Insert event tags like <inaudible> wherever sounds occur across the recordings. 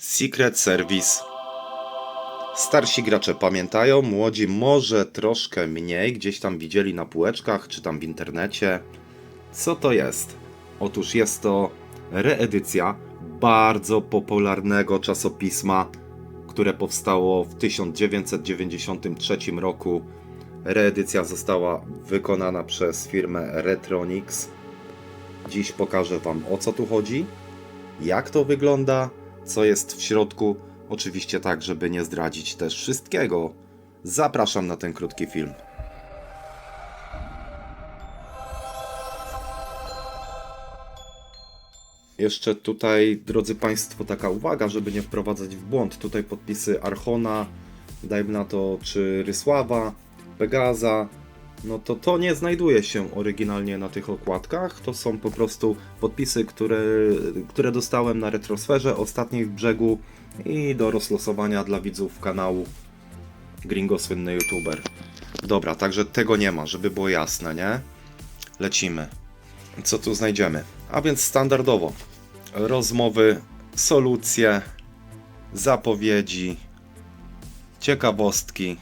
Secret Service. Starsi gracze pamiętają, młodzi może troszkę mniej, gdzieś tam widzieli na półeczkach, czy tam w internecie. Co to jest? Otóż jest to reedycja bardzo popularnego czasopisma, które powstało w 1993 roku. Reedycja została wykonana przez firmę Retronix. Dziś pokażę Wam o co tu chodzi, jak to wygląda, co jest w środku. Oczywiście tak, żeby nie zdradzić też wszystkiego. Zapraszam na ten krótki film. Jeszcze tutaj, drodzy Państwo, taka uwaga, żeby nie wprowadzać w błąd. Tutaj podpisy Archona, dajmy na to, czy Rysława, Pegaza. No to to nie znajduje się oryginalnie na tych okładkach. To są po prostu podpisy, które, które dostałem na retrosferze ostatniej w brzegu i do rozlosowania dla widzów kanału Gringo Słynny YouTuber. Dobra, także tego nie ma, żeby było jasne, nie? Lecimy. Co tu znajdziemy? A więc standardowo rozmowy, solucje, zapowiedzi, ciekawostki.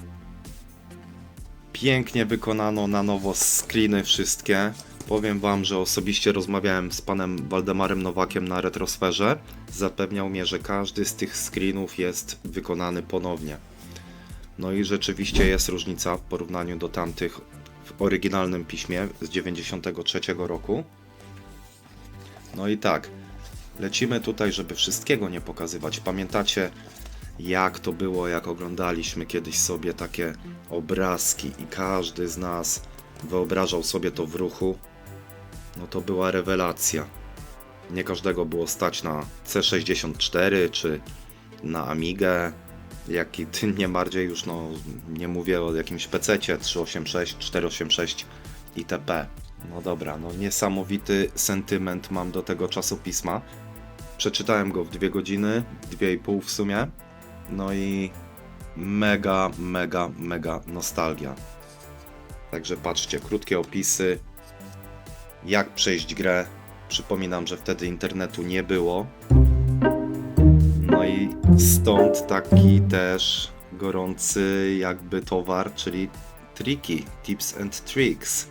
Pięknie wykonano na nowo screeny wszystkie. Powiem Wam, że osobiście rozmawiałem z panem Waldemarem Nowakiem na retrosferze. Zapewniał mnie, że każdy z tych screenów jest wykonany ponownie. No i rzeczywiście jest różnica w porównaniu do tamtych w oryginalnym piśmie z 93 roku. No i tak, lecimy tutaj, żeby wszystkiego nie pokazywać. Pamiętacie, jak to było, jak oglądaliśmy kiedyś sobie takie obrazki i każdy z nas wyobrażał sobie to w ruchu? No to była rewelacja. Nie każdego było stać na C64 czy na Amigę, jak i tym nie bardziej już, no nie mówię o jakimś PC-cie 386, 486 itp. No dobra, no niesamowity sentyment mam do tego czasopisma. Przeczytałem go w dwie godziny, dwie i pół w sumie. No i mega, mega, mega nostalgia. Także patrzcie, krótkie opisy, jak przejść grę. Przypominam, że wtedy internetu nie było. No i stąd taki też gorący jakby towar, czyli triki, tips and tricks.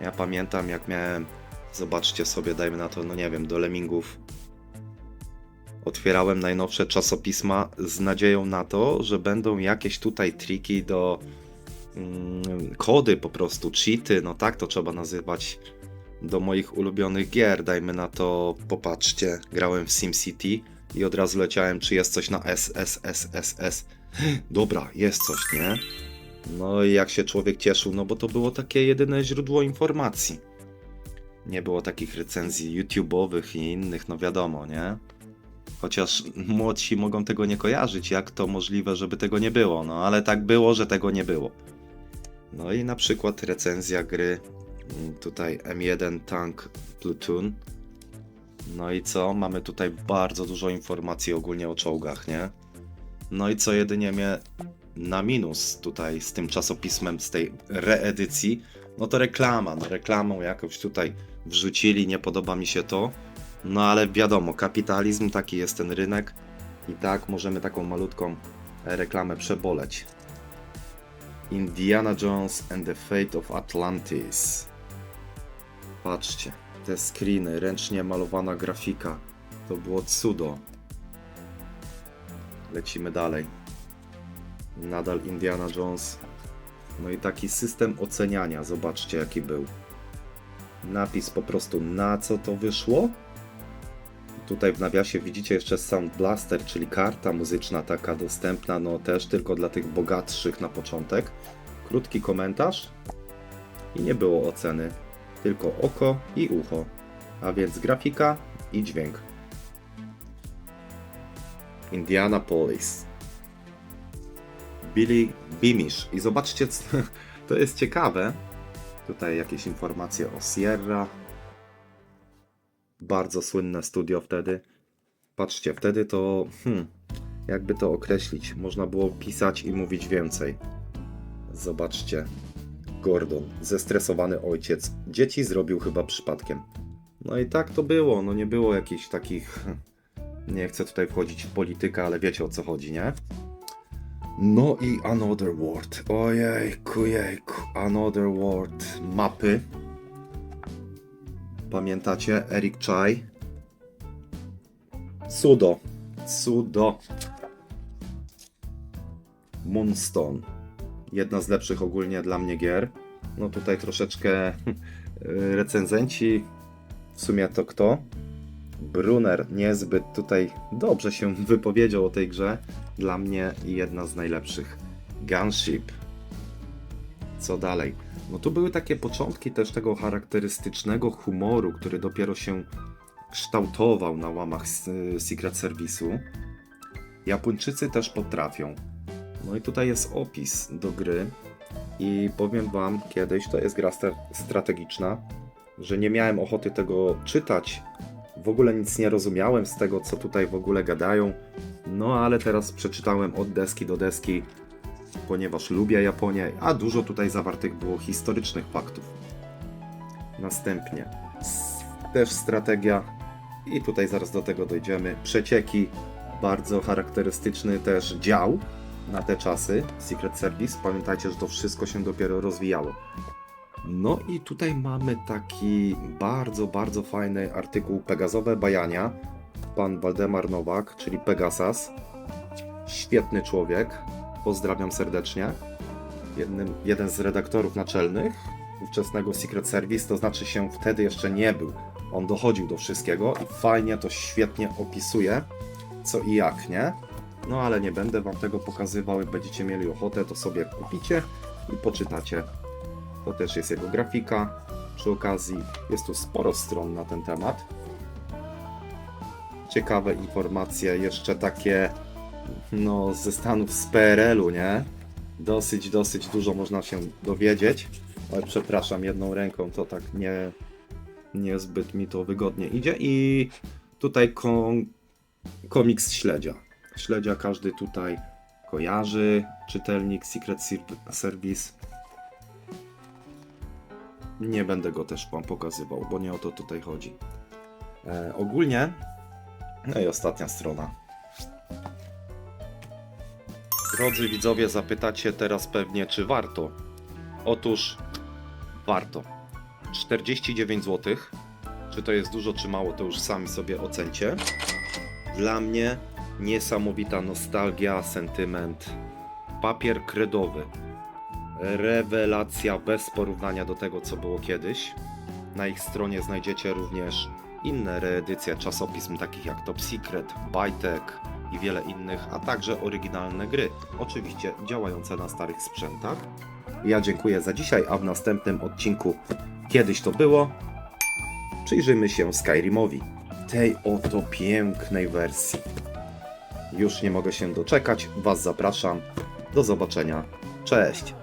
Ja pamiętam jak miałem, zobaczcie sobie, dajmy na to, no nie wiem, do lemmingów. Otwierałem najnowsze czasopisma z nadzieją na to, że będą jakieś tutaj triki do mm, kody po prostu, cheaty, no tak to trzeba nazywać do moich ulubionych gier. Dajmy na to, popatrzcie, grałem w SimCity i od razu leciałem, czy jest coś na SSSSS. <gasps> Dobra, jest coś, nie? No i jak się człowiek cieszył, no bo to było takie jedyne źródło informacji. Nie było takich recenzji YouTube'owych i innych, no wiadomo, nie? Chociaż młodsi mogą tego nie kojarzyć, jak to możliwe, żeby tego nie było, no ale tak było, że tego nie było. No i na przykład recenzja gry mm, tutaj M1 Tank Platoon. No i co? Mamy tutaj bardzo dużo informacji ogólnie o czołgach, nie? No i co jedynie mnie na minus tutaj z tym czasopismem, z tej reedycji, no to reklama. No reklamą jakąś tutaj wrzucili, nie podoba mi się to. No ale wiadomo, kapitalizm, taki jest ten rynek i tak możemy taką malutką reklamę przeboleć. Indiana Jones and the Fate of Atlantis. Patrzcie, te screeny, ręcznie malowana grafika. To było cudo. Lecimy dalej. Nadal Indiana Jones. No i taki system oceniania, zobaczcie jaki był. Napis po prostu na co to wyszło. Tutaj w nawiasie widzicie jeszcze Sound Blaster, czyli karta muzyczna taka dostępna, no też tylko dla tych bogatszych na początek. Krótki komentarz i nie było oceny, tylko oko i ucho, a więc grafika i dźwięk. Indianapolis. Billy Beamish. I zobaczcie, <laughs> to jest ciekawe. Tutaj jakieś informacje o Sierra. Bardzo słynne studio wtedy. Patrzcie, wtedy to, hmm, jakby to określić, można było pisać i mówić więcej. Zobaczcie. Gordon, zestresowany ojciec. Dzieci zrobił chyba przypadkiem. No i tak to było, no nie było jakichś takich Nie chcę tutaj wchodzić w politykę, ale wiecie o co chodzi, nie? No i Another World. Ojejku, jejku. Another World. Mapy. Pamiętacie? Eric Chai. Sudo. Sudo. Moonstone. Jedna z lepszych ogólnie dla mnie gier. No tutaj troszeczkę <laughs> recenzenci. W sumie to kto? Brunner niezbyt tutaj dobrze się <laughs> wypowiedział o tej grze. Dla mnie jedna z najlepszych. Gunship. Co dalej? No tu były takie początki też tego charakterystycznego humoru, który dopiero się kształtował na łamach Secret Service'u. Japończycy też potrafią. No i tutaj jest opis do gry i powiem wam kiedyś, to jest gra stra- strategiczna, że nie miałem ochoty tego czytać. W ogóle nic nie rozumiałem z tego, co tutaj w ogóle gadają. No ale teraz przeczytałem od deski do deski, ponieważ lubię Japonię, a dużo tutaj zawartych było historycznych faktów. Następnie też strategia i tutaj zaraz do tego dojdziemy. Przecieki, bardzo charakterystyczny też dział na te czasy Secret Service. Pamiętajcie, że to wszystko się dopiero rozwijało. No i tutaj mamy taki bardzo, bardzo fajny artykuł Pegazowe bajania. Pan Waldemar Nowak, czyli Pegasas. Świetny człowiek. Pozdrawiam serdecznie. Jednym, jeden z redaktorów naczelnych ówczesnego Secret Service, to znaczy się wtedy jeszcze nie był. On dochodził do wszystkiego i fajnie to świetnie opisuje, co i jak, nie? No ale nie będę wam tego pokazywał, jak będziecie mieli ochotę, to sobie kupicie i poczytacie. To też jest jego grafika. Przy okazji jest tu sporo stron na ten temat. Ciekawe informacje, jeszcze takie no ze Stanów z PRL-u, nie? Dosyć, dosyć dużo można się dowiedzieć. Ale przepraszam, jedną ręką to tak nie, niezbyt mi to wygodnie idzie. I tutaj kom, komiks śledzia. Śledzia każdy tutaj kojarzy. Czytelnik Secret Service. Nie będę go też wam pokazywał, bo nie o to tutaj chodzi. E, ogólnie, no i ostatnia strona. Drodzy widzowie, zapytacie teraz pewnie, czy warto. Otóż warto. 49 zł. Czy to jest dużo, czy mało, to już sami sobie ocencie. Dla mnie niesamowita nostalgia, sentyment. Papier kredowy. Rewelacja bez porównania do tego, co było kiedyś. Na ich stronie znajdziecie również inne reedycje czasopism takich jak Top Secret, Bytek i wiele innych, a także oryginalne gry, oczywiście działające na starych sprzętach. Ja dziękuję za dzisiaj, a w następnym odcinku Kiedyś to było. Przyjrzymy się Skyrimowi. Tej oto pięknej wersji. Już nie mogę się doczekać. Was zapraszam. Do zobaczenia. Cześć.